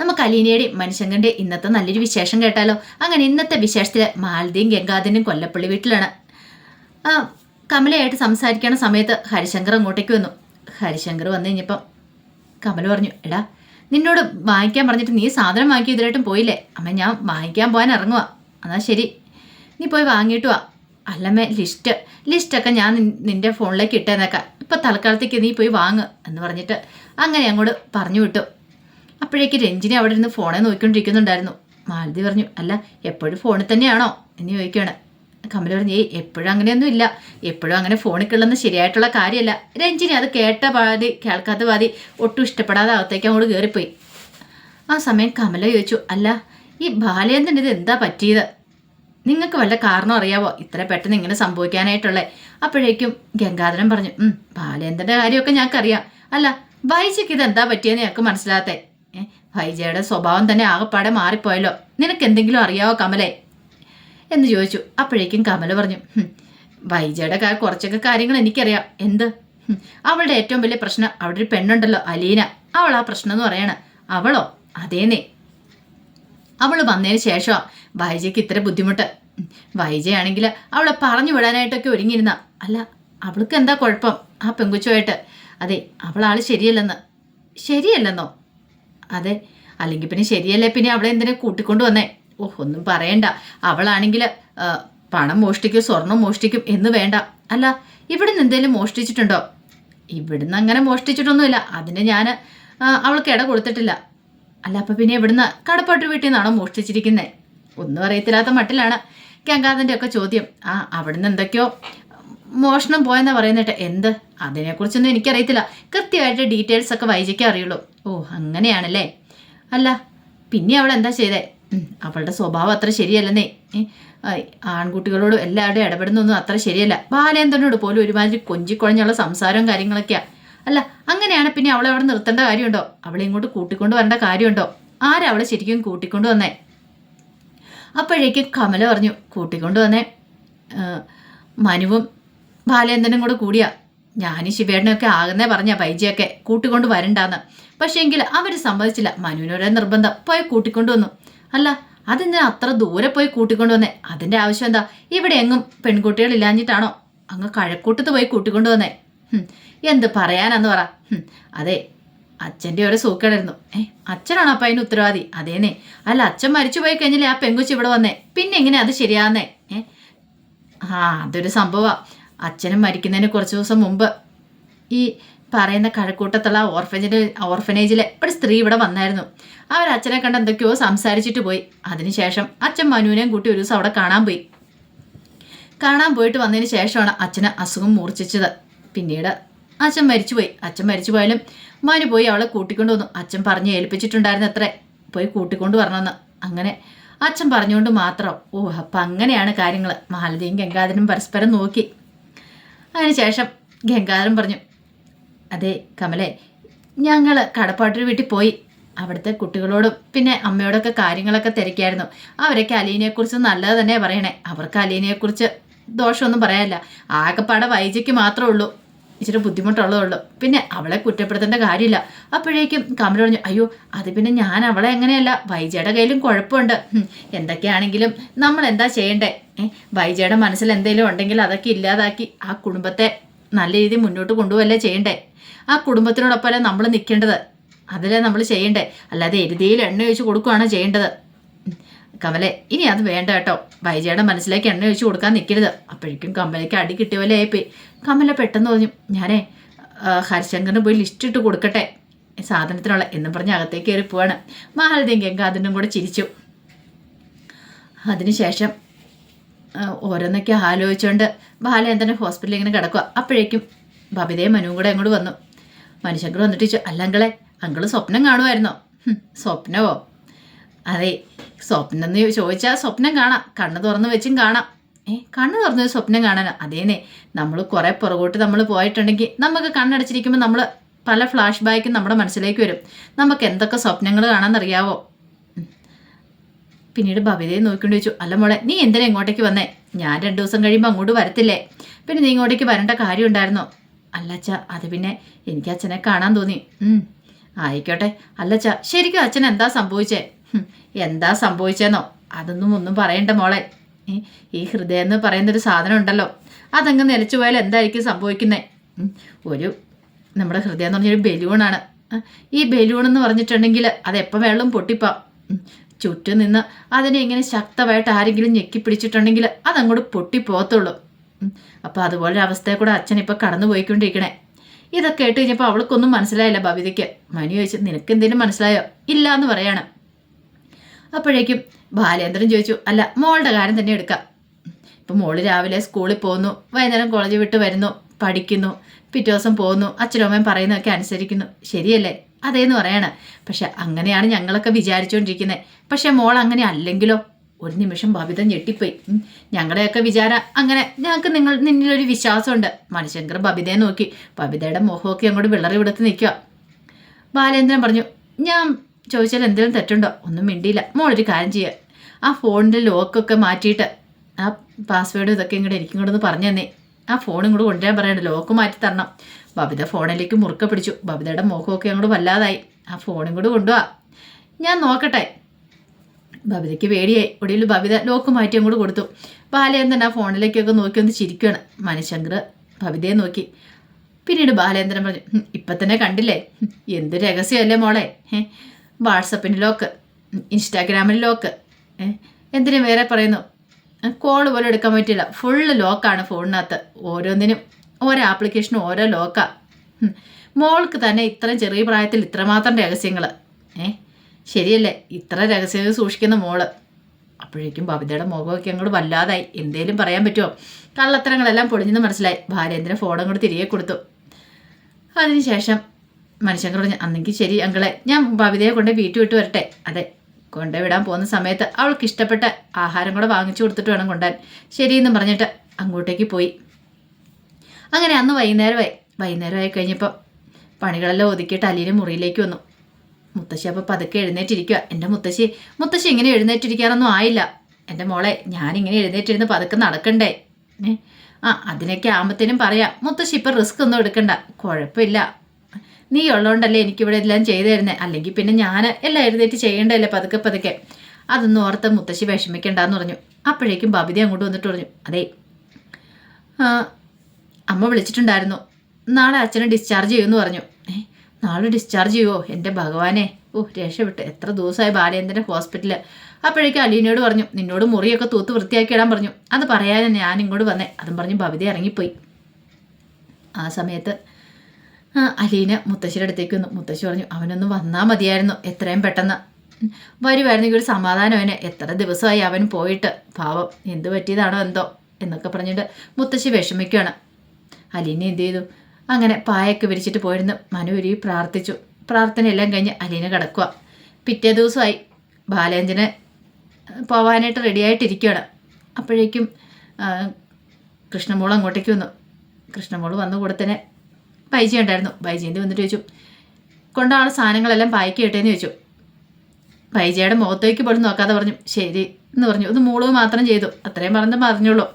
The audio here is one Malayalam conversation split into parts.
നമുക്ക് അലീനയുടെയും മനുഷ്യങ്കന്റെ ഇന്നത്തെ നല്ലൊരു വിശേഷം കേട്ടാലോ? അങ്ങനെ ഇന്നത്തെ വിശേഷത്തിൽ മാലതിയും ഗംഗാധരനും കൊല്ലപ്പള്ളി വീട്ടിലാണ്. കമലയായിട്ട് സംസാരിക്കണ സമയത്ത് ഹരിശങ്കർ അങ്ങോട്ടേക്ക് വന്നു. ഹരിശങ്കർ വന്നു കഴിഞ്ഞപ്പം കമല പറഞ്ഞു എടാ നിന്നോട് വാങ്ങിക്കാൻ പറഞ്ഞിട്ട് നീ സാധനം വാങ്ങിക്കും ഇതിലായിട്ടും പോയില്ലേ? അമ്മ ഞാൻ വാങ്ങിക്കാൻ പോകാൻ ഇറങ്ങുക എന്നാ ശരി. നീ പോയി വാങ്ങിയിട്ട് വാ. അല്ലമ്മേ ലിസ്റ്റ് ലിസ്റ്റൊക്കെ ഞാൻ നിന്റെ ഫോണിലേക്ക് ഇട്ടേന്നേക്കാം. ഇപ്പം തൽക്കാലത്തേക്ക് നീ പോയി വാങ്ങ് എന്ന് പറഞ്ഞിട്ട് അങ്ങനെ അങ്ങോട്ട് പറഞ്ഞു വിട്ടു. അപ്പോഴേക്ക് രഞ്ജിനി അവിടെ ഇരുന്ന് ഫോണെ നോക്കിക്കൊണ്ടിരിക്കുന്നുണ്ടായിരുന്നു. മാലതി പറഞ്ഞു അല്ല എപ്പോഴും ഫോണിൽ തന്നെയാണോ? എന്ന് ചോദിക്കുകയാണ്. കമല പറഞ്ഞു ഏയ് എപ്പോഴും അങ്ങനെയൊന്നും ഇല്ല. എപ്പോഴും അങ്ങനെ ഫോണിൽ കിള്ളുന്ന ശരിയായിട്ടുള്ള കാര്യമല്ല. രഞ്ജിനി അത് കേട്ട പാതി കേൾക്കാത്ത പാതി ഒട്ടും ഇഷ്ടപ്പെടാതെ അകത്തേക്ക് അങ്ങോട്ട് കയറിപ്പോയി. ആ സമയം കമല ചോദിച്ചു അല്ല ഈ ബാലേന്ദ്രൻ ഇത് എന്താ പറ്റിയത്? നിങ്ങൾക്ക് വല്ല കാരണം അറിയാവോ? ഇത്ര പെട്ടെന്ന് ഇങ്ങനെ സംഭവിക്കാനായിട്ടുള്ളത് അപ്പോഴേക്കും ഗംഗാധരൻ പറഞ്ഞു ഉം ബാലേന്ദ്രന്റെ കാര്യമൊക്കെ ഞങ്ങൾക്കറിയാം. അല്ല വൈജയ്ക്ക് ഇത് എന്താ പറ്റിയെന്ന് ഞങ്ങൾക്ക് മനസ്സിലാത്തേ ഏ വൈജയുടെ സ്വഭാവം തന്നെ ആകെപ്പാടെ മാറിപ്പോയല്ലോ. നിനക്ക് എന്തെങ്കിലും അറിയാവോ കമലേ? എന്ന് ചോദിച്ചു. അപ്പോഴേക്കും കമല പറഞ്ഞു "ഹും, വൈജയുടെ കുറച്ചൊക്കെ കാര്യങ്ങൾ എനിക്കറിയാം. എന്ത്? അവളുടെ ഏറ്റവും വലിയ പ്രശ്നം അവിടെ ഒരു പെണ്ണുണ്ടല്ലോ അലീന. അവൾ ആ പ്രശ്നം എന്ന് പറയണ. അവളോ? അതേന്നേ. അവൾ വന്നതിന് ശേഷമാ വൈജയ്ക്ക് ഇത്ര ബുദ്ധിമുട്ട്. വൈജയാണെങ്കിൽ അവളെ പറഞ്ഞു വിടാനായിട്ടൊക്കെ ഒരുങ്ങിയിരുന്ന. അല്ല അവൾക്ക് എന്താ കുഴപ്പം ആ പെങ്കുച്ചുമായിട്ട് അതെ അവളാൾ ശരിയല്ലെന്ന്. ശരിയല്ലെന്നോ? അതെ. അല്ലെങ്കിൽ പിന്നെ ശരിയല്ലേ? പിന്നെ അവളെ എന്തിനാ കൂട്ടിക്കൊണ്ടു വന്നേ? ഓ ഒന്നും പറയണ്ട. അവളാണെങ്കിൽ പണം മോഷ്ടിക്കും സ്വർണം മോഷ്ടിക്കും എന്ന് വേണ്ട. അല്ല ഇവിടുന്ന് എന്തെങ്കിലും മോഷ്ടിച്ചിട്ടുണ്ടോ? ഇവിടുന്ന് അങ്ങനെ മോഷ്ടിച്ചിട്ടൊന്നുമില്ല. അതിന് ഞാൻ അവൾക്ക് ഇട കൊടുത്തിട്ടില്ല. അല്ല അപ്പം പിന്നെ ഇവിടുന്ന് കടപ്പാട്ട് വീട്ടിൽ നിന്നാണോ മോഷ്ടിച്ചിരിക്കുന്നത് ഒന്നും അറിയത്തില്ലാത്ത മട്ടിലാണ് ഗംഗാധന്റെ ഒക്കെ ചോദ്യം. ആ അവിടുന്ന് എന്തൊക്കെയോ മോഷണം പോയെന്നാ പറയുന്നേട്ടെ. എന്ത്? അതിനെക്കുറിച്ചൊന്നും എനിക്കറിയത്തില്ല. കൃത്യമായിട്ട് ഡീറ്റെയിൽസ് ഒക്കെ വൈജിക്കേ അറിയുള്ളൂ. ഓ അങ്ങനെയാണല്ലേ? അല്ല പിന്നെ അവൾ എന്താ ചെയ്തേ? അവളുടെ സ്വഭാവം അത്ര ശരിയല്ലെന്നേ. ആൺകുട്ടികളോടും എല്ലാവരുടെയും ഇടപെടുന്നൊന്നും അത്ര ശരിയല്ല. ബാലേന്ദ്രനോട് പോലും ഒരുമാതിരി കൊഞ്ചിക്കൊഴഞ്ഞുള്ള സംസാരവും കാര്യങ്ങളൊക്കെയാണ് അല്ല അങ്ങനെയാണ് പിന്നെ അവളെ അവിടെ നിർത്തേണ്ട കാര്യമുണ്ടോ? അവളെ ഇങ്ങോട്ട് കൂട്ടിക്കൊണ്ട് വരേണ്ട കാര്യമുണ്ടോ? ആരാ അവളെ ശരിക്കും കൂട്ടിക്കൊണ്ട് വന്നേ? അപ്പോഴേക്കും കമല പറഞ്ഞു കൂട്ടിക്കൊണ്ട് വന്നേ. മനുവും ബാലേന്ദ്രനും കൂടെ കൂടിയാ. ഞാനും ശിവേടനൊക്കെ ആകുന്നേ പറഞ്ഞ പൈജിയൊക്കെ കൂട്ടിക്കൊണ്ട് വരണ്ടാന്ന്. പക്ഷേ എങ്കിൽ അവർ സമ്മതിച്ചില്ല. മനുവിനൊരേ നിർബന്ധം. പോയി കൂട്ടിക്കൊണ്ടുവന്നു അല്ല അതെന്തിനാ അത്ര ദൂരെ പോയി കൂട്ടിക്കൊണ്ടുവന്നേ അതിന്റെ ആവശ്യം എന്താ? ഇവിടെ എങ്ങും പെൺകുട്ടികൾ ഇല്ലാഞ്ഞിട്ടാണോ? അങ്ങ് കഴക്കൂട്ടത്ത് പോയി കൂട്ടിക്കൊണ്ടുവന്നേ എന്ത് പറയാനാന്ന് പറ. അതെ അച്ഛന്റെ ഒരു സൂക്കേടായിരുന്നു. ഏ അച്ഛനാണോ അപ്പം അതിന് ഉത്തരവാദി? അതേനെ അല്ല അച്ഛൻ മരിച്ചു പോയി കഴിഞ്ഞാലേ ആ പെങ്കുച്ചി ഇവിടെ വന്നേ? പിന്നെ എങ്ങനെ അത് ശരിയാന്നേ? ഏ? ആ അതൊരു സംഭവമാണ് അച്ഛനും മരിക്കുന്നതിന് കുറച്ച് ദിവസം മുമ്പ് ഈ പറയുന്ന കഴക്കൂട്ടത്തുള്ള ഓർഫനേജിൽ ഓർഫനേജിലെ ഒരു സ്ത്രീ ഇവിടെ വന്നായിരുന്നു. അവർ അച്ഛനെ കണ്ട് എന്തൊക്കെയോ സംസാരിച്ചിട്ട് പോയി. അതിനുശേഷം അച്ഛൻ മനുവിനെയും കൂട്ടി ഒരു ദിവസം അവിടെ കാണാൻ പോയി. കാണാൻ പോയിട്ട് വന്നതിന് ശേഷമാണ് അച്ഛന് അസുഖം മൂർച്ഛിച്ചത്. പിന്നീട് അച്ഛൻ മരിച്ചുപോയി. അച്ഛൻ മരിച്ചു പോയാലും മനു പോയി അവളെ കൂട്ടിക്കൊണ്ട് വന്നു. അച്ഛൻ പറഞ്ഞ് ഏൽപ്പിച്ചിട്ടുണ്ടായിരുന്നു അത്രേ. പോയി കൂട്ടിക്കൊണ്ട് വരണമെന്ന്. അങ്ങനെ അച്ഛൻ പറഞ്ഞുകൊണ്ട് മാത്രം ഓ അപ്പം അങ്ങനെയാണ് കാര്യങ്ങൾ മാലതിയും ഗംഗാധരനും പരസ്പരം നോക്കി. അതിനുശേഷം ഗംഗാധരൻ പറഞ്ഞു അതെ കമലേ ഞങ്ങൾ കടപ്പാട്ടൂർ വീട്ടിൽ പോയി. അവിടുത്തെ കുട്ടികളോടും പിന്നെ അമ്മയോടൊക്കെ കാര്യങ്ങളൊക്കെ തിരക്കായിരുന്നു അവരൊക്കെ അലീനയെക്കുറിച്ച് നല്ലത് തന്നെ പറയണേ. അവർക്ക് അലീനയെക്കുറിച്ച് ദോഷമൊന്നും പറയാനില്ല. ആകെപ്പാടെ വൈജയ്ക്ക് മാത്രമേ ഉള്ളൂ. ഇച്ചിരി ബുദ്ധിമുട്ടുള്ളതുള്ളൂ പിന്നെ അവളെ കുറ്റപ്പെടുത്തേണ്ട കാര്യമില്ല. അപ്പോഴേക്കും കമല പറഞ്ഞു അയ്യോ അത് പിന്നെ ഞാൻ അവളെ എങ്ങനെയല്ല? വൈജയുടെ കയ്യിലും കുഴപ്പമുണ്ട്. എന്തൊക്കെയാണെങ്കിലും നമ്മൾ എന്താ ചെയ്യണ്ടേ? വൈജയുടെ മനസ്സിൽ എന്തെങ്കിലും ഉണ്ടെങ്കിൽ അതൊക്കെ ഇല്ലാതാക്കി ആ കുടുംബത്തെ നല്ല രീതിയിൽ മുന്നോട്ട് കൊണ്ടുപോകല്ലേ ചെയ്യണ്ടേ? ആ കുടുംബത്തിനോടൊപ്പമല്ലേ നമ്മൾ നിൽക്കേണ്ടത്? അതല്ലേ നമ്മൾ ചെയ്യണ്ടേ? അല്ലാതെ എരുതിയിൽ എണ്ണ ഒഴിച്ച് കൊടുക്കുകയാണ് ചെയ്യേണ്ടത്. കമലെ ഇനി അത് വേണ്ട കേട്ടോ. വൈജയുടെ മനസ്സിലേക്ക് എണ്ണ ഒഴിച്ച് കൊടുക്കാൻ നിൽക്കരുത്. അപ്പോഴേക്കും കമലയ്ക്ക് അടി കിട്ടിയ പോലെ ആയിപ്പോയി. കമല പെട്ടെന്ന് പറഞ്ഞു ഞാനേ ഹരിശങ്കറിന് പോയി ലിസ്റ്റ് ഇട്ട് കൊടുക്കട്ടെ. സാധനത്തിനുള്ള എന്നും പറഞ്ഞ് അകത്തേക്ക് കയറി പോവാണ്. മാലതിയും ഗംഗാധരനും കൂടെ ചിരിച്ചു. അതിനുശേഷം ഓരോന്നൊക്കെ ആലോചിച്ചുകൊണ്ട് ബാലേന്ദ്രൻ ഹോസ്പിറ്റലിൽ ഇങ്ങനെ കിടക്കുക അപ്പോഴേക്കും ബബിതയും മനുവും കൂടെ അങ്ങോട്ട് വന്നു. മനുഷ്യങ്കർ വന്നിട്ട് ചോദിച്ചു അല്ല അങ്കളെ അങ്കിൾ സ്വപ്നം കാണുമായിരുന്നോ സ്വപ്നമോ? അതെ സ്വപ്നം എന്ന് ചോദിച്ചാൽ സ്വപ്നം കാണാം. കണ്ണ് തുറന്ന് വെച്ചും കാണാം. ഏ കണ്ണ് തുറന്നൊരു സ്വപ്നം കാണാനോ. അതേനെ നമ്മൾ കുറേ പുറകോട്ട് നമ്മൾ പോയിട്ടുണ്ടെങ്കിൽ നമുക്ക് കണ്ണടച്ചിരിക്കുമ്പോൾ നമ്മൾ പല ഫ്ലാഷ് ബാക്കും നമ്മുടെ മനസ്സിലേക്ക് വരും. നമുക്ക് എന്തൊക്കെ സ്വപ്നങ്ങൾ കാണാമെന്നറിയാവോ പിന്നീട് ഭവിതയെ നോക്കിക്കൊണ്ട് ചോദിച്ചു അല്ല മോളെ നീ എന്തിനാ ഇങ്ങോട്ടേക്ക് വന്നേ? ഞാൻ രണ്ട് ദിവസം കഴിയുമ്പോൾ അങ്ങോട്ട് വരത്തില്ലേ? പിന്നെ നീ ഇങ്ങോട്ടേക്ക് വരേണ്ട കാര്യം ഉണ്ടായിരുന്നോ? അല്ല അച്ഛാ അത് പിന്നെ എനിക്ക് അച്ഛനെ കാണാൻ തോന്നി. ആയിക്കോട്ടെ. അല്ലച്ച ശരിക്കും അച്ഛൻ എന്താ സംഭവിച്ചേ? എന്താ സംഭവിച്ചേന്നോ? അതൊന്നും ഒന്നും പറയണ്ട മോളെ. ഈ ഹൃദയം എന്ന് പറയുന്നൊരു സാധനം ഉണ്ടല്ലോ. അതങ്ങ് നിലച്ചു പോയാൽ എന്തായിരിക്കും സംഭവിക്കുന്നത് ഒരു നമ്മുടെ ഹൃദയം എന്ന് പറഞ്ഞൊരു ബലൂണാണ് ഈ ബലൂൺ എന്ന് പറഞ്ഞിട്ടുണ്ടെങ്കിൽ അത് എപ്പോൾ വെള്ളം പൊട്ടിപ്പാം. ചുറ്റും നിന്ന് അതിനെ ഇങ്ങനെ ശക്തമായിട്ട് ആരെങ്കിലും ഞെക്കി പിടിച്ചിട്ടുണ്ടെങ്കിൽ അതങ്ങോട്ട് പൊട്ടിപ്പോകത്തുള്ളൂ. അപ്പോൾ അതുപോലെ അവസ്ഥയെ കൂടെ അച്ഛൻ ഇപ്പോൾ കടന്നു പോയിക്കൊണ്ടിരിക്കണേ. ഇതൊക്കെ കേട്ട് കഴിഞ്ഞപ്പോൾ അവൾക്കൊന്നും മനസ്സിലായില്ല ഭവിതയ്ക്ക്. മനു ചോദിച്ചു നിനക്ക് എന്തെങ്കിലും മനസ്സിലായോ? ഇല്ല എന്ന് പറയാണ്. അപ്പോഴേക്കും ബാലേന്ദ്രൻ ചോദിച്ചു അല്ല മോളുടെ കാര്യം തന്നെ എടുക്കാം. ഇപ്പം മോൾ രാവിലെ സ്കൂളിൽ പോകുന്നു വൈകുന്നേരം കോളേജ് വിട്ട് വരുന്നു പഠിക്കുന്നു പിറ്റേ ദിവസം പോകുന്നു അച്ഛനമ്മയും പറയുന്നതൊക്കെ അനുസരിക്കുന്നു. ശരിയല്ലേ? അതേന്ന് പറയണം. പക്ഷെ അങ്ങനെയാണ് ഞങ്ങളൊക്കെ വിചാരിച്ചുകൊണ്ടിരിക്കുന്നത് പക്ഷെ മോൾ അങ്ങനെ അല്ലെങ്കിലോ? ഒരു നിമിഷം ഭവിത ഞെട്ടിപ്പോയി. ഞങ്ങളുടെയൊക്കെ വിചാരം അങ്ങനെ ഞങ്ങൾക്ക് നിങ്ങൾ നിന്നിലൊരു വിശ്വാസമുണ്ട്. മണിശങ്കർ ബബിതയെ നോക്കി ബബിതയുടെ മുഖമൊക്കെ അങ്ങോട്ട് വിളറി വിടുത്ത് നിൽക്കുക ബാലേന്ദ്രൻ പറഞ്ഞു ഞാൻ ചോദിച്ചാൽ എന്തെങ്കിലും തെറ്റുണ്ടോ? ഒന്നും മിണ്ടിയില്ല. മോളൊരു കാര്യം ചെയ്യുക ആ ഫോണിന്റെ ലോക്കൊക്കെ മാറ്റിയിട്ട് ആ പാസ്വേഡ് ഇതൊക്കെ ഇങ്ങോട്ട് എനിക്കും കൂടെ ഒന്ന് പറഞ്ഞു തന്നെ. ആ ഫോണും ഇങ്ങോട്ട് കൊണ്ടുവരാൻ പറയണ്ട. ലോക്ക് മാറ്റി തരണം. ബബിത ഫോണിലേക്ക് മുറുക്ക പിടിച്ചു. ബബിതയുടെ മുഖമൊക്കെ അങ്ങോട്ട് വല്ലാതായി. ആ ഫോണും കൂടെ കൊണ്ടുപോവാ ഞാൻ നോക്കട്ടെ. ബബിതയ്ക്ക് പേടിയായി. ഒടുവിൽ ബബിത ലോക്ക് മാറ്റി അങ്ങോട്ട് കൊടുത്തു. ബാലേന്ദ്രൻ ആ ഫോണിലേക്കൊക്കെ നോക്കി ഒന്ന് ചിരിക്കുകയാണ് മനുശങ്കർ ബബിതയെ നോക്കി. പിന്നീട് ബാലേന്ദ്രൻ പറഞ്ഞു ഇപ്പം തന്നെ കണ്ടില്ലേ? എന്ത് രഹസ്യമല്ലേ മോളെ? ഏ വാട്സപ്പിന്റെ ലോക്ക് ഇൻസ്റ്റാഗ്രാമിൽ ലോക്ക് എന്തിനും വേറെ പറയുന്നു. കോൾ പോലും എടുക്കാൻ പറ്റില്ല ഫുള്ള് ലോക്കാണ് ഫോണിനകത്ത്. ഓരോന്നിനും ഓരോ ആപ്ലിക്കേഷനും ഓരോ ലോക്കാണ് മോൾക്ക് തന്നെ ഇത്രയും ചെറിയ പ്രായത്തിൽ ഇത്രമാത്രം രഹസ്യങ്ങൾ ഏ? ശരിയല്ലേ? ഇത്ര രഹസ്യങ്ങൾ സൂക്ഷിക്കുന്ന മോൾ. അപ്പോഴേക്കും ബബിതയുടെ മുഖമൊക്കെ അങ്ങോട്ട് വല്ലാതായി. എന്തേലും പറയാൻ പറ്റുമോ? കള്ളത്തരങ്ങളെല്ലാം പൊളിഞ്ഞെന്ന് മനസ്സിലായി. ഭാര്യേന്ദ്രൻ ഫോണും അങ്ങോട്ട് തിരികെ കൊടുത്തു. അതിനുശേഷം മനുഷ്യങ്കർ പറഞ്ഞു അന്നെങ്കിൽ ശരി അങ്കളെ ഞാൻ ഭവിതയെ കൊണ്ട് വീട്ടു വിട്ട് വരട്ടെ. അതെ കൊണ്ടേ വിടാൻ പോകുന്ന സമയത്ത് അവൾക്ക് ഇഷ്ടപ്പെട്ട ആഹാരം കൂടെ വാങ്ങിച്ചു കൊടുത്തിട്ട് വേണം കൊണ്ടുവരാൻ. ശരിയെന്ന് പറഞ്ഞിട്ട് അങ്ങോട്ടേക്ക് പോയി. അങ്ങനെ അന്ന് വൈകുന്നേരമായി. വൈകുന്നേരമായി കഴിഞ്ഞപ്പോൾ പണികളെല്ലാം ഒതുക്കിയിട്ട് അലീനെ മുറിയിലേക്ക് വന്നു. മുത്തശ്ശി അപ്പോൾ പതുക്കെ എഴുന്നേറ്റിരിക്കുക എന്റെ മുത്തശ്ശി മുത്തശ്ശി ഇങ്ങനെ എഴുന്നേറ്റിരിക്കാറൊന്നും ആയില്ല. എന്റെ മോളെ ഞാനിങ്ങനെ എഴുന്നേറ്റിരുന്ന് പതുക്കെ നടക്കണ്ടേ? ആ അതിനൊക്കെ ആകുമ്പത്തേനും പറയാം. മുത്തശ്ശി ഇപ്പം റിസ്ക് ഒന്നും എടുക്കണ്ട. കുഴപ്പമില്ല. നീ ഉള്ളതുകൊണ്ടല്ലേ എനിക്കിവിടെ എല്ലാം ചെയ്തു അല്ലെങ്കിൽ പിന്നെ ഞാൻ എല്ലാം എഴുന്നേറ്റ് ചെയ്യേണ്ടതല്ലേ പതുക്കെ പതുക്കെ? അതൊന്നും ഓർത്ത് മുത്തശ്ശി വിഷമിക്കണ്ടെന്ന് പറഞ്ഞു. അപ്പോഴേക്കും ബബിത അങ്ങോട്ട് വന്നിട്ട് പറഞ്ഞു അതെ അമ്മ വിളിച്ചിട്ടുണ്ടായിരുന്നു. നാളെ അച്ഛനെ ഡിസ്ചാർജ് ചെയ്യുമെന്ന് പറഞ്ഞു. നാളെ ഡിസ്ചാർജ് ചെയ്യുമോ എന്റെ ഭഗവാനെ. ഓ രക്ഷപ്പെട്ട്. എത്ര ദിവസമായി ബാലേന്ദ്രൻ ഹോസ്പിറ്റലിൽ അപ്പോഴേക്കും അലീനയോട് പറഞ്ഞു നിന്നോട് മുറിയൊക്കെ തൂത്ത് വൃത്തിയാക്കി ഇടാൻ പറഞ്ഞു. അത് പറയാനാണ് ഞാൻ ഇങ്ങോട്ട് വന്നേ. അതും പറഞ്ഞു ബബിത ഇറങ്ങിപ്പോയി. ആ സമയത്ത് അലീന മുത്തശ്ശിയുടെ അടുത്തേക്ക് വന്നു. മുത്തശ്ശി പറഞ്ഞു അവനൊന്ന് വന്നാൽ മതിയായിരുന്നു. എത്രയും പെട്ടെന്ന്. വരുമായിരുന്നു വരുമായിരുന്നെങ്കിൽ ഒരു സമാധാനം അവന്. എത്ര ദിവസമായി അവൻ പോയിട്ട്. പാവം എന്ത് പറ്റിയതാണോ എന്തോ എന്നൊക്കെ പറഞ്ഞിട്ട് മുത്തശ്ശി വിഷമിക്കുകയാണ്. അലീന എന്ത് ചെയ്തു? അങ്ങനെ പായൊക്കെ വിരിച്ചിട്ട് പോയിരുന്നു. മനുവരി പ്രാർത്ഥിച്ചു. പ്രാർത്ഥനയെല്ലാം കഴിഞ്ഞ് അലീന കിടക്കുക പിറ്റേ ദിവസമായി ബാലേന്ദ്രന് പോവാനായിട്ട് റെഡിയായിട്ടിരിക്കുകയാണ്. അപ്പോഴേക്കും ആ, കൃഷ്ണമോൾ അങ്ങോട്ടേക്ക് വന്നു. കൃഷ്ണമോൾ വന്നു കൂടെ തന്നെ ബൈജി ഉണ്ടായിരുന്നു. ബൈജീന്റെ വന്നിട്ട് ചോദിച്ചു കൊണ്ടാണ് സാധനങ്ങളെല്ലാം പായ്ക്ക് കിട്ടേന്ന് ചോദിച്ചു. ബൈജയുടെ മുഖത്തേക്ക് പോലും നോക്കാതെ പറഞ്ഞു ശരി എന്ന് പറഞ്ഞു. ഒന്ന് മൂളവ് മാത്രം ചെയ്തു. അത്രയും പറഞ്ഞ് പറഞ്ഞുള്ളൂ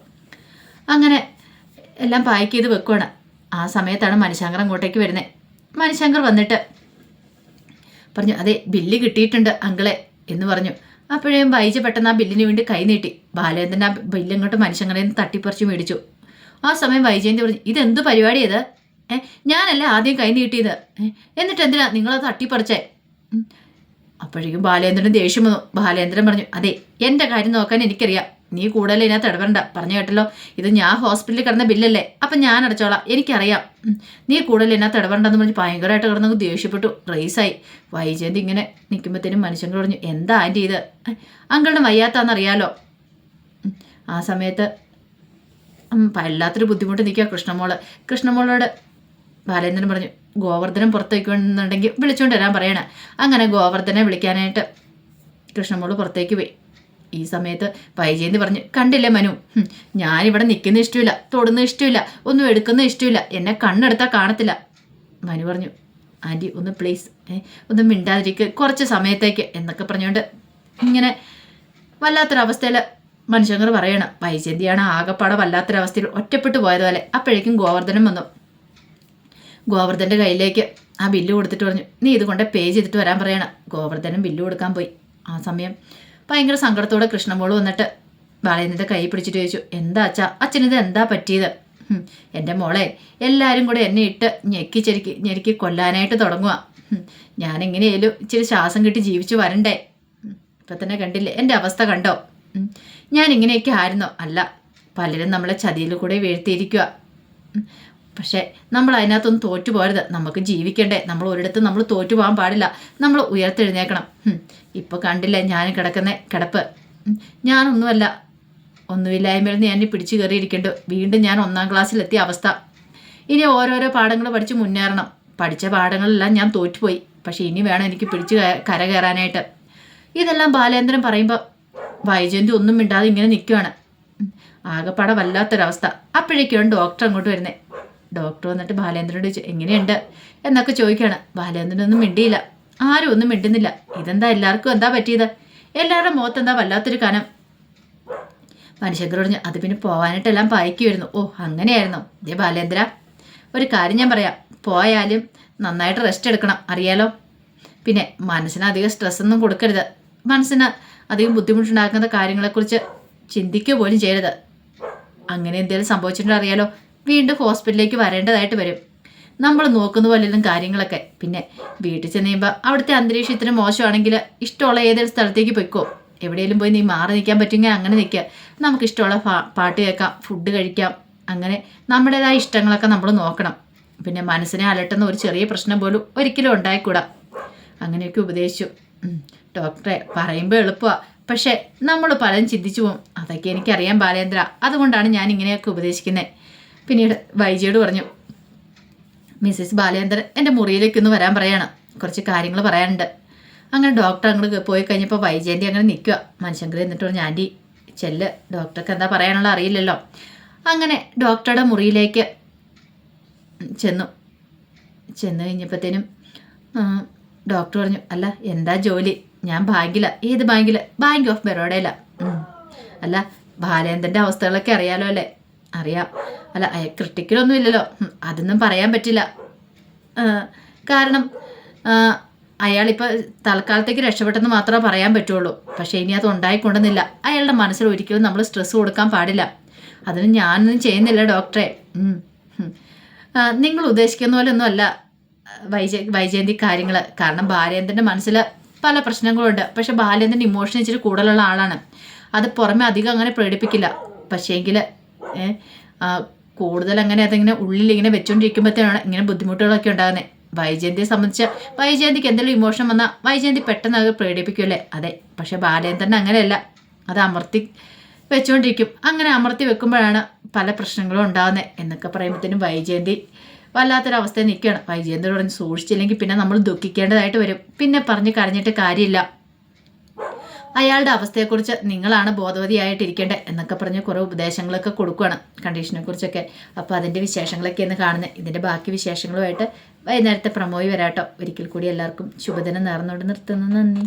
അങ്ങനെ എല്ലാം പായ്ക്ക് ചെയ്ത് വെക്കുവാണ്. ആ സമയത്താണ് മനുശങ്കർ അങ്ങോട്ടേക്ക് വരുന്നത് മനുശങ്കർ വന്നിട്ട് പറഞ്ഞു അതെ ബില്ല് കിട്ടിയിട്ടുണ്ട് അങ്കിളെ എന്ന് പറഞ്ഞു. അപ്പോഴേയും ബൈജ പെട്ടെന്ന് ആ ബില്ലിന് വേണ്ടി കൈ നീട്ടി. ആ ബില്ല് ഇങ്ങോട്ട് മനുഷ്യങ്ങളെ തട്ടിപ്പറിച്ച് മേടിച്ചു. ആ സമയം വൈജയന്തി പറഞ്ഞു ഇതെന്ത് പരിപാടി ഇത്? ഏ ഞാനല്ല ആദ്യം കൈ നീട്ടിയത്. എന്നിട്ട് എന്തിനാ നിങ്ങളത് തട്ടിപ്പറിച്ചേ. അപ്പോഴേക്കും ബാലേന്ദ്രൻ ദേഷ്യം വന്നു. ബാലേന്ദ്രൻ പറഞ്ഞു അതെ എന്റെ കാര്യം നോക്കാൻ എനിക്കറിയാം. നീ കൂടുതൽ ഇതിനകത്ത് ഇടപെടണ്ട. പറഞ്ഞു കേട്ടല്ലോ ഇത് ഞാൻ ഹോസ്പിറ്റലിൽ കിടന്ന ബില്ലല്ലേ? അപ്പം ഞാൻ അടച്ചോളാം. എനിക്കറിയാം. നീ കൂടുതൽ ഇതിനകത്ത് ഇടപെടണ്ടെന്ന് പറഞ്ഞ് ഭയങ്കരമായിട്ട് കിടന്നു ദേഷ്യപ്പെട്ടു. റേസായി. വൈജയന്തി ഇങ്ങനെ നിൽക്കുമ്പോഴത്തേനും മനുഷ്യൻ പറഞ്ഞു എന്താ ആന്റി ഇത്? അങ്കളുടെ വയ്യാത്താന്നറിയാലോ. ആ സമയത്ത് വല്ലാത്തൊരു ബുദ്ധിമുട്ട് നിൽക്കുക കൃഷ്ണമോൾ. കൃഷ്ണമോളോട് ബാലേന്ദ്രൻ പറഞ്ഞു ഗോവർദ്ധനം പുറത്തേക്ക് വന്നുണ്ടെങ്കിൽ വിളിച്ചുകൊണ്ട് വരാൻ പറയണേ. അങ്ങനെ ഗോവർദ്ധനെ വിളിക്കാനായിട്ട് കൃഷ്ണമോൾ പുറത്തേക്ക് പോയി. ഈ സമയത്ത് വൈജയന്തി പറഞ്ഞു കണ്ടില്ലേ മനു ഞാനിവിടെ നിൽക്കുന്ന ഇഷ്ടമില്ല തൊടുന്ന ഇഷ്ടമില്ല ഒന്നും എടുക്കുന്ന ഇഷ്ടമില്ല എന്നെ കണ്ണെടുത്താൽ കാണത്തില്ല. മനു പറഞ്ഞു ആന്റി ഒന്ന് പ്ലീസ് ഒന്ന് മിണ്ടാതിരിക്കുക കുറച്ച് സമയത്തേക്ക് എന്നൊക്കെ പറഞ്ഞുകൊണ്ട് ഇങ്ങനെ വല്ലാത്തൊരവസ്ഥയിൽ മനുഷ്യങ്ങൾ പറയണം വൈജയന്തിയാണ് ആകപ്പാടെ വല്ലാത്തൊരവസ്ഥയിൽ ഒറ്റപ്പെട്ടു പോയതുപോലെ അപ്പോഴേക്കും ഗോവർദ്ധനം വന്നു ഗോവർദ്ധന്റെ കയ്യിലേക്ക് ആ ബില്ല് കൊടുത്തിട്ട് പറഞ്ഞു നീ ഇത് കൊണ്ട് പേ ചെയ്തിട്ട് വരാൻ പറയണം. ഗോവർദ്ധനും ബില്ല് കൊടുക്കാൻ പോയി. ആ സമയം ഭയങ്കര സങ്കടത്തോടെ കൃഷ്ണമോൾ വന്നിട്ട് ബാലേന്ദ്രന്റെ കൈ പിടിച്ചിട്ട് ചോദിച്ചു എന്താ അച്ഛാ? അച്ഛനിത് എന്താ പറ്റിയത്? എന്റെ മോളെ എല്ലാവരും കൂടെ എന്നെ ഇട്ട് ഞെക്കി ചെരുക്കി ഞെരുക്കി കൊല്ലാനായിട്ട് തുടങ്ങുക ഞാൻ എങ്ങനെയായാലും ഇച്ചിരി ശ്വാസം കിട്ടി ജീവിച്ചു വരണ്ടേ? ഇപ്പം തന്നെ കണ്ടില്ലേ എന്റെ അവസ്ഥ കണ്ടോ? ഞാൻ ഇങ്ങനെയൊക്കെ ആയിരുന്നോ? അല്ല പലരും നമ്മളെ ചതിയിൽ കൂടെ വീഴ്ത്തിയിരിക്കുക പക്ഷേ നമ്മൾ അതിനകത്തൊന്നും തോറ്റു പോരുത് നമുക്ക് ജീവിക്കണ്ടേ. നമ്മൾ ഒരിടത്തും നമ്മൾ തോറ്റു പോകാൻ പാടില്ല. നമ്മൾ ഉയർത്തെഴുന്നേക്കണം ഇപ്പോൾ കണ്ടില്ല ഞാൻ കിടക്കുന്ന കിടപ്പ്. ഞാനൊന്നുമല്ല. ഒന്നുമില്ലായ്മയിൽ നിന്ന് ഞാൻ പിടിച്ചു കയറിയിരിക്കേണ്ടു വീണ്ടും ഞാൻ ഒന്നാം ക്ലാസ്സിലെത്തിയ അവസ്ഥ. ഇനി ഓരോരോ പാഠങ്ങൾ പഠിച്ച് മുന്നേറണം. പഠിച്ച പാഠങ്ങളെല്ലാം ഞാൻ തോറ്റുപോയി. പക്ഷേ ഇനി വേണം എനിക്ക് പിടിച്ച് കര കയറാനായിട്ട്. ഇതെല്ലാം ബാലേന്ദ്രൻ പറയുമ്പോൾ വൈജയന്തി ഒന്നും മിണ്ടാതെ ഇങ്ങനെ നിൽക്കുകയാണ്. ആകെപ്പാടെ വല്ലാത്തൊരവസ്ഥ. അപ്പോഴേക്കാണ് ഡോക്ടർ അങ്ങോട്ട് വരുന്നത് ഡോക്ടർ വന്നിട്ട് ബാലേന്ദ്രനോട് എങ്ങനെയുണ്ട്? എന്നൊക്കെ ചോദിക്കുകയാണ്. ബാലേന്ദ്രനൊന്നും മിണ്ടിയില്ല. ആരും ഒന്നും മിണ്ടുന്നില്ല. ഇതെന്താ എല്ലാവർക്കും എന്താ പറ്റിയത്? എല്ലാവരുടെ മുഖത്ത് എന്താ വല്ലാത്തൊരു കനം? മനുഷ്യങ്കർ പറഞ്ഞു അത് പിന്നെ പോകാനായിട്ടെല്ലാം പായിക്കുമായിരുന്നു ഓ അങ്ങനെയായിരുന്നു. ദേ ബാലേന്ദ്ര ഒരു കാര്യം ഞാൻ പറയാം. പോയാലും നന്നായിട്ട് റെസ്റ്റ് എടുക്കണം. അറിയാലോ? പിന്നെ മനസ്സിന് അധികം സ്ട്രെസ്സൊന്നും കൊടുക്കരുത്. മനസ്സിന് അധികം ബുദ്ധിമുട്ടുണ്ടാക്കുന്ന കാര്യങ്ങളെക്കുറിച്ച് ചിന്തിക്കുക പോലും ചെയ്യരുത്. അങ്ങനെ എന്തെങ്കിലും സംഭവിച്ചിട്ടുണ്ടോ അറിയാലോ? വീണ്ടും ഹോസ്പിറ്റലിലേക്ക് വരേണ്ടതായിട്ട് വരും. നമ്മൾ നോക്കുന്ന പോലെയും കാര്യങ്ങളൊക്കെ. പിന്നെ വീട്ടിൽ ചെന്ന് കഴിയുമ്പോൾ അവിടുത്തെ അന്തരീക്ഷം ഇത്ര മോശമാണെങ്കിൽ ഇഷ്ടമുള്ള ഏതൊരു സ്ഥലത്തേക്ക് പൊയ്ക്കോ. എവിടെയെങ്കിലും പോയി നീ മാറി നിൽക്കാൻ പറ്റുമെങ്കിൽ അങ്ങനെ നിൽക്കുക നമുക്ക് ഇഷ്ടമുള്ള പാ- പാട്ട് കേൾക്കാം ഫുഡ് കഴിക്കാം. അങ്ങനെ നമ്മുടേതായ ഇഷ്ടങ്ങളൊക്കെ നമ്മൾ നോക്കണം. പിന്നെ മനസ്സിനെ അലട്ടുന്ന ഒരു ചെറിയ പ്രശ്നം പോലും ഒരിക്കലും ഉണ്ടായിക്കൂടാ. അങ്ങനെയൊക്കെ ഉപദേശിച്ചു. ഡോക്ടറെ പറയുമ്പോൾ എളുപ്പമാണ് പക്ഷേ നമ്മൾ പലരും ചിന്തിച്ചു പോകും അതൊക്കെ എനിക്കറിയാം ബാലേന്ദ്ര. അതുകൊണ്ടാണ് ഞാൻ ഇങ്ങനെയൊക്കെ ഉപദേശിക്കുന്നത് പിന്നീട് വൈജിയോട് പറഞ്ഞു മിസ്സിസ് ബാലേന്ദ്രൻ എന്റെ മുറിയിലേക്ക് ഒന്ന് വരാൻ പറയാണ്. കുറച്ച് കാര്യങ്ങൾ പറയാനുണ്ട്. അങ്ങനെ ഡോക്ടർ അങ്ങോട്ട് പോയി കഴിഞ്ഞപ്പോൾ വൈജയന്റെ അങ്ങനെ നിൽക്കുക മനുഷ്യങ്കർ എന്നിട്ട് പറഞ്ഞു ആന്റി ചെല്ല്. ഡോക്ടർക്ക് എന്താ പറയാനുള്ള അറിയില്ലല്ലോ. അങ്ങനെ ഡോക്ടറുടെ മുറിയിലേക്ക് ചെന്നു. ചെന്ന് കഴിഞ്ഞപ്പോഴത്തേനും ഡോക്ടർ പറഞ്ഞു അല്ല എന്താ ജോലി? ഞാൻ ബാങ്കിലാണ് ഏത് ബാങ്കിൽ? ബാങ്ക് ഓഫ് ബറോഡയിലാണ് അല്ല ബാലേന്ദ്രന്റെ അവസ്ഥകളൊക്കെ അറിയാലോ അല്ലേ? അറിയാം. അല്ല ക്രിട്ടിക്കലൊന്നും ഇല്ലല്ലോ. അതൊന്നും പറയാൻ പറ്റില്ല. കാരണം അയാളിപ്പോൾ തൽക്കാലത്തേക്ക് രക്ഷപ്പെട്ടെന്ന് മാത്രമേ പറയാൻ പറ്റുള്ളൂ. പക്ഷേ ഇനി അത് ഉണ്ടായിക്കൊണ്ടെന്നില്ല. അയാളുടെ മനസ്സിൽ ഒരിക്കലും നമ്മൾ സ്ട്രെസ് കൊടുക്കാൻ പാടില്ല. അതിന് ഞാനൊന്നും ചെയ്യുന്നില്ല ഡോക്ടറെ നിങ്ങൾ ഉദ്ദേശിക്കുന്ന പോലെ ഒന്നും അല്ല വൈജ വൈജയന്തി കാര്യങ്ങൾ കാരണം ബാലേന്ദ്രന്റെ മനസ്സിൽ പല പ്രശ്നങ്ങളുണ്ട്. പക്ഷേ ബാലേന്ദ്രന്റെ ഇമോഷൻ ഇച്ചിരി കൂടുതലുള്ള ആളാണ്. അത് പുറമെ അധികം അങ്ങനെ പ്രകടിപ്പിക്കില്ല പക്ഷേങ്കിൽ കൂടുതൽ അങ്ങനെ അതിങ്ങനെ ഉള്ളിൽ ഇങ്ങനെ വെച്ചുകൊണ്ടിരിക്കുമ്പോഴത്തേനാണ് ഇങ്ങനെ ബുദ്ധിമുട്ടുകളൊക്കെ ഉണ്ടാകുന്നത് വൈജയന്തിയെ സംബന്ധിച്ച് വൈജയന്തിക്ക് എന്തെങ്കിലും ഇമോഷൻ വന്നാൽ വൈജയന്തി പെട്ടെന്ന് അത് പ്രകടിപ്പിക്കുമല്ലേ അതെ പക്ഷെ ബാലേന്ദ്രൻ അങ്ങനെയല്ല. അത് അമർത്തി വെച്ചുകൊണ്ടിരിക്കും അങ്ങനെ അമർത്തി വെക്കുമ്പോഴാണ് പല പ്രശ്നങ്ങളും ഉണ്ടാകുന്നത് എന്നൊക്കെ പറയുമ്പോഴത്തേനും വൈജയന്തി വല്ലാത്തൊരവസ്ഥയിൽ നിൽക്കുകയാണ്. വൈജയന്തി പറഞ്ഞ് സൂക്ഷിച്ചില്ലെങ്കിൽ പിന്നെ നമ്മൾ ദുഃഖിക്കേണ്ടതായിട്ട് വരും. പിന്നെ പറഞ്ഞ് കരഞ്ഞിട്ട് കാര്യമില്ല. അയാളുടെ അവസ്ഥയെക്കുറിച്ച് നിങ്ങളാണ് ബോധവതിയായിട്ടിരിക്കേണ്ടത് എന്നൊക്കെ പറഞ്ഞ് കുറേ ഉപദേശങ്ങളൊക്കെ കൊടുക്കുകയാണ് കണ്ടീഷനെ കുറിച്ചൊക്കെ അപ്പോൾ അതിന്റെ വിശേഷങ്ങളൊക്കെ ഒന്ന് കാണുന്നത് ഇതിന്റെ ബാക്കി വിശേഷങ്ങളുമായിട്ട് വൈകുന്നേരത്തെ പ്രമോയി വരാട്ടോ. ഒരിക്കൽ കൂടി എല്ലാവർക്കും ശുഭദിനം നേർന്നുകൊണ്ട് നിർത്തുന്നു. നന്ദി.